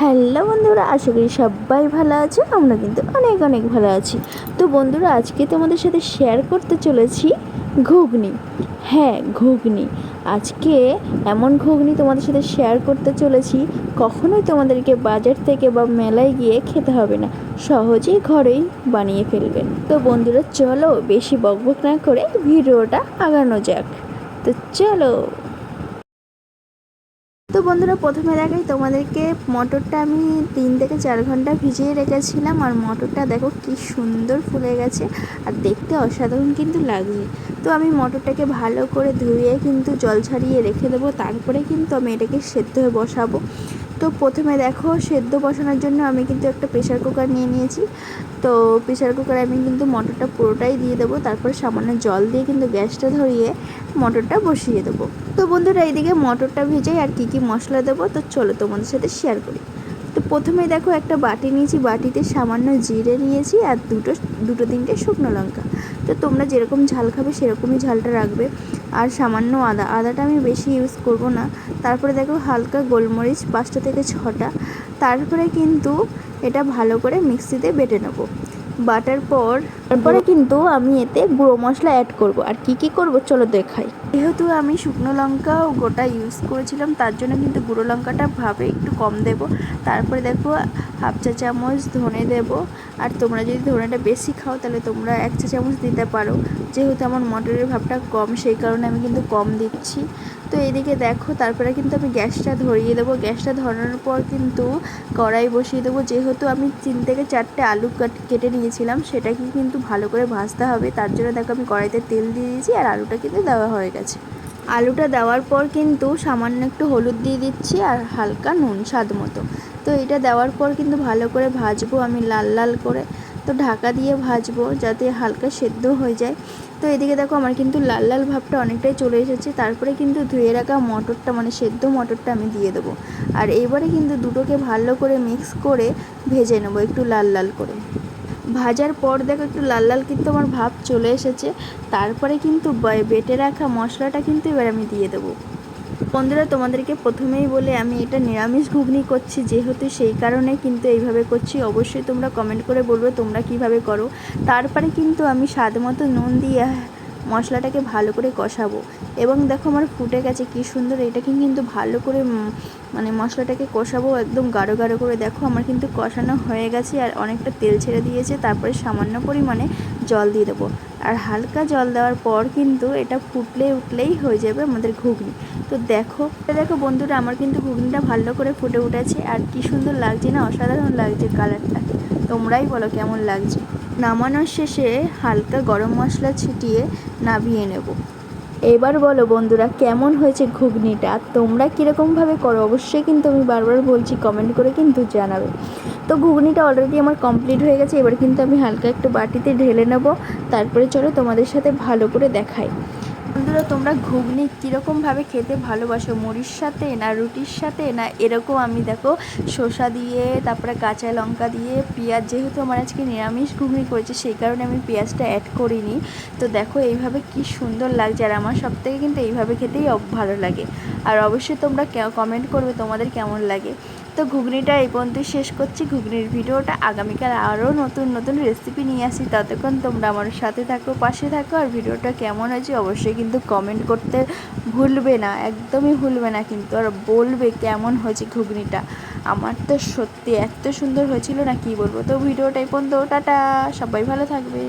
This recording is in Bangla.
হ্যালো বন্ধুরা, আশা করি সবাই ভালো আছে, আমরা কিন্তু অনেক অনেক ভালো আছি। তো বন্ধুরা, আজকে তোমাদের সাথে শেয়ার করতে চলেছি ঘুগনি। হ্যাঁ ঘুগনি। আজকে এমন ঘুগনি তোমাদের সাথে শেয়ার করতে চলেছি, কখনোই তোমাদেরকে বাজার থেকে বা মেলায় গিয়ে খেতে হবে না। সহজেই ঘরেই বানিয়ে ফেলবেন তো বন্ধুরা, চলো বেশি বকবক না করে ভিডিওটা আগানো যাক। তো চলো তো বন্ধুরা, প্রথমে দেখাই তোমাদেরকে, মটরটা আমি তিন থেকে চার ঘণ্টা ভিজিয়ে রেখেছিলাম আর মটরটা দেখো কি সুন্দর ফুলে গেছে আর দেখতে অসাধারণ কিন্তু লাগছে। তো আমি মটরটাকে ভালো করে ধুয়ে কিন্তু জল ছাড়িয়ে রেখে দেবো, তারপরে কিন্তু আমি এটাকে সেদ্ধ হয়ে বসাবো। তো প্রথমে দেখো সেদ্ধ বসানোর জন্য আমি কিন্তু একটা প্রেশার কুকার নিয়ে নিয়েছি। তো প্রেশার কুকারে আমি কিন্তু মটরটা পুরোটাই দিয়ে দেবো, তারপর সামান্য জল দিয়ে কিন্তু গ্যাসটা ধরিয়ে মটরটা বসিয়ে দেবো। তো বন্ধুরা এইদিকে মটরটা ভেজে আর কী কী মশলা দেবো, তো চলো তোমাদের সাথে শেয়ার করি। তো প্রথমে দেখো একটা বাটি নিয়েছি, বাটিতে সামান্য জিরে নিয়েছি আর দুটো দুটো তিনটে শুকনো লঙ্কা। তো তোমরা যেরকম ঝাল খাবে সেরকমই ঝালটা রাখবে। আর সামান্য আদা। আদাটা আমি বেশি ইউজ করব না। তারপরে দেখো হালকা গোলমরিচ, পাঁচটা থেকে ছটা। তারপরে কিন্তু এটা ভালো করে মিক্সিতে বেটে নেব। বাটার পর তারপরে কিন্তু আমি এতে গুঁড়ো মশলা অ্যাড করব। আর কি কি করব চলো দেখাই। যেহেতু আমি শুকনো লঙ্কা ও গোটা ইউজ করেছিলাম, তার জন্য কিন্তু গুঁড়ো লঙ্কাটা ভাবে একটু কম দেব। তারপরে দেখো হাফ চা চামচ ধনে দেব। আর তোমরা যদি ধনেটা বেশি খাও, তাহলে তোমরা এক চা চামচ দিতে পারো। যেহেতু আমার মটরের ভাবটা কম, সেই কারণে আমি কিন্তু কম দিচ্ছি। তো এদিকে দেখো, তারপরে কিন্তু আমি গ্যাসটা ধরিয়ে দেবো। গ্যাসটা ধরানোর পর কিন্তু কড়াই বসিয়ে দেবো। যেহেতু আমি তিন থেকে চারটে আলু কেটে নিয়েছিলাম, সেটাকে কিন্তু ভালো করে ভাজতে হবে। তার জন্য দেখো আমি কড়াইতে তেল দিয়ে দিয়েছি আর আলুটা কিন্তু দেওয়া হয়ে গেছে। আলুটা দেওয়ার পর কিন্তু সামান্য একটু হলুদ দিয়ে দিচ্ছি আর হালকা নুন স্বাদ মতো। তো এটা দেওয়ার পর কিন্তু ভালো করে ভাজবো আমি লাল লাল করে। তো ঢাকা দিয়ে ভাজবো যাতে হালকা সেদ্ধ হয়ে যায়। তো এদিকে দেখো আমার কিন্তু লাল লাল ভাবটা অনেকটাই চলে এসেছে। তারপরে কিন্তু ধুয়ে রাখা মটরটা মানে সেদ্ধ মটরটা আমি দিয়ে দেবো। আর এবারে কিন্তু দুটোকে ভালো করে মিক্স করে ভেজে নেব একটু লাল লাল করে। ভাজার পর দেখো একটু লাল লাল কিন্তু আমার ভাব চলে এসেছে। তারপরে কিন্তু বেটে রাখা মশলাটা কিন্তু এবার আমি দিয়ে দেবো। বন্ধুরা, তোমাদেরকে প্রথমেই বলে আমি এটা নিরামিষ ঘুগনি করছি, যেহেতু সেই কারণে কিন্তু এইভাবে করছি। অবশ্যই তোমরা কমেন্ট করে বলবে তোমরা কীভাবে করো। তারপরে কিন্তু আমি স্বাদ মতো নুন দিয়ে মশলাটাকে ভালো করে কষাবো। এবং দেখো আমার ফুটে গেছে, কি সুন্দর এটাকে কিন্তু ভালো করে মানে মশলাটাকে কষাবো একদম গাঢ় গাঢ় করে। দেখো আমার কিন্তু কষানো হয়ে গেছে আর অনেকটা তেল ছেড়ে দিয়েছে, তারপরে সামান্য পরিমাণে জল দিয়ে দেবো। আর হালকা জল দেওয়ার পর কিন্তু এটা ফুটলে উঠলেই হয়ে যাবে আমাদের ঘুগনি। তো দেখো দেখো বন্ধুরা, আমার কিন্তু ঘুগনিটা ভালো করে ফুটে উঠেছে। আর কি সুন্দর লাগছে না, অসাধারণ লাগছে কালারটা। তোমরাই বলো কেমন লাগছে। নামানোর শেষে হালকা গরম মশলা ছিটিয়ে নামিয়ে নেব। এবার বলো বন্ধুরা, কেমন হয়েছে ঘুগনিটা? তোমরা কীরকমভাবে করো? অবশ্যই কিন্তু আমি বারবার বলছি কমেন্ট করে কিন্তু জানাবে। তো ঘুগনিটা অলরেডি আমার কমপ্লিট হয়ে গেছে, এবার কিন্তু আমি হালকা একটু বাটিতে ঢেলে নেব। তারপরে চলো তোমাদের সাথে ভালো করে দেখাই। বন্ধুরা, তোমরা ঘুগনি কীরকমভাবে খেতে ভালোবাসো? মুড়ির সাথে না রুটির সাথে? না এরকম আমি দেখো শসা দিয়ে, তারপরে কাঁচা লঙ্কা দিয়ে, পেঁয়াজ যেহেতু আমার আজকে নিরামিষ ঘুগনি করেছে, সেই কারণে আমি পেঁয়াজটা অ্যাড করিনি। তো দেখো এইভাবে কি সুন্দর লাগছে, আর আমার সব থেকে কিন্তু এইভাবে খেতেই ভালো লাগে। আর অবশ্যই তোমরা কমেন্ট করবে তোমাদের কেমন লাগে। তো ঘুগনিটা এই পর্যন্তই শেষ করছি। ঘুগনির ভিডিওটা আগামীকাল আরও নতুন নতুন রেসিপি নিয়ে আসি। ততক্ষণ তোমরা আমার সাথে থাকো, পাশে থাকো। আর ভিডিওটা কেমন হয়েছে অবশ্যই কিন্তু কমেন্ট করতে ভুলবে না, একদমই ভুলবে না কিন্তু। আর বলবে কেমন হয়েছে ঘুগনিটা। আমার তো সত্যি এত সুন্দর হয়েছিল না কি বলব। তো ভিডিওটা এই পর্যন্ত, টাটা! সবাই ভালো থাকবে।